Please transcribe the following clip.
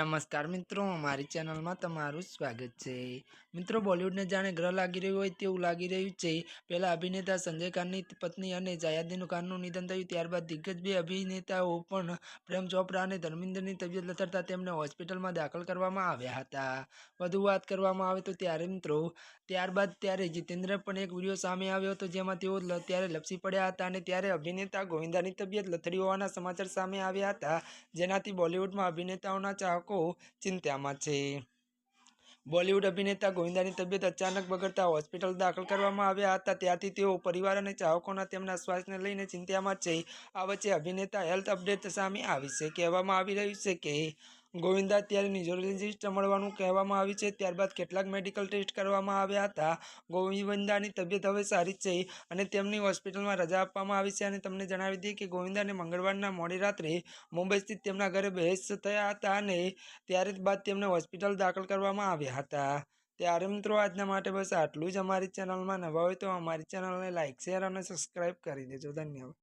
નમસ્કાર મિત્રો અમારી ચેનલમાં તમારું સ્વાગત છે. મિત્રો, બોલિવૂડને જાણે ગ્રહ લાગી રહ્યું હોય તેવું લાગી રહ્યું છે. પહેલાં અભિનેતા સંજય ખાનની પત્ની અને જાયાદીન ખાનનું નિધન થયું, ત્યારબાદ દિગ્ગજ બે અભિનેતાઓ પણ પ્રેમ ચોપરા અને ધર્મેન્દ્રની તબિયત લથડતા તેમને હોસ્પિટલમાં દાખલ કરવામાં આવ્યા હતા. વધુ વાત કરવામાં આવે તો ત્યારે મિત્રો, ત્યારબાદ ત્યારે જીતેન્દ્ર પણ એક વીડિયો સામે આવ્યો હતો, જેમાં તેઓ ત્યારે લપસી પડ્યા હતા અને ત્યારે અભિનેતા ગોવિંદાની તબિયત લથડી હોવાના સમાચાર સામે આવ્યા હતા. જેનાથી બોલિવૂડમાં અભિનેતાઓના ચાહકો ચિંતામાં છે. બોલિવૂડ અભિનેતા ગોવિંદાની તબિયત અચાનક બગડતા હોસ્પિટલ દાખલ કરવામાં આવ્યા હતા. ત્યારથી તેઓ પરિવાર અને ચાહકોના તેમના સ્વાસ્થ્યને લઈને ચિંતામાં છે. આ વચ્ચે અભિનેતા હેલ્થ અપડેટ સામે આવી છે. કહેવામાં આવી રહ્યું છે કે ગોવિંદા અત્યારે ન્યુરોલોજીસ્ટ મળવાનું કહેવામાં આવ્યું છે. ત્યારબાદ કેટલાક મેડિકલ ટેસ્ટ કરવામાં આવ્યા હતા. ગોવિંદાની તબિયત હવે સારી છે અને તેમની હોસ્પિટલમાં રજા આપવામાં આવી છે અને તમને જણાવી દઈએ કે ગોવિંદાને મંગળવારના મોડી રાત્રે મુંબઈ સ્થિત તેમના ઘરે બહેસ થયા હતા અને ત્યારે બાદ તેમને હોસ્પિટલ દાખલ કરવામાં આવ્યા હતા. ત્યારે મિત્રો આજના માટે બસ આટલું જ. અમારી ચેનલમાં નવા હોય તો અમારી ચેનલને લાઇક શેર અને સબસ્ક્રાઈબ કરી દેજો. ધન્યવાદ.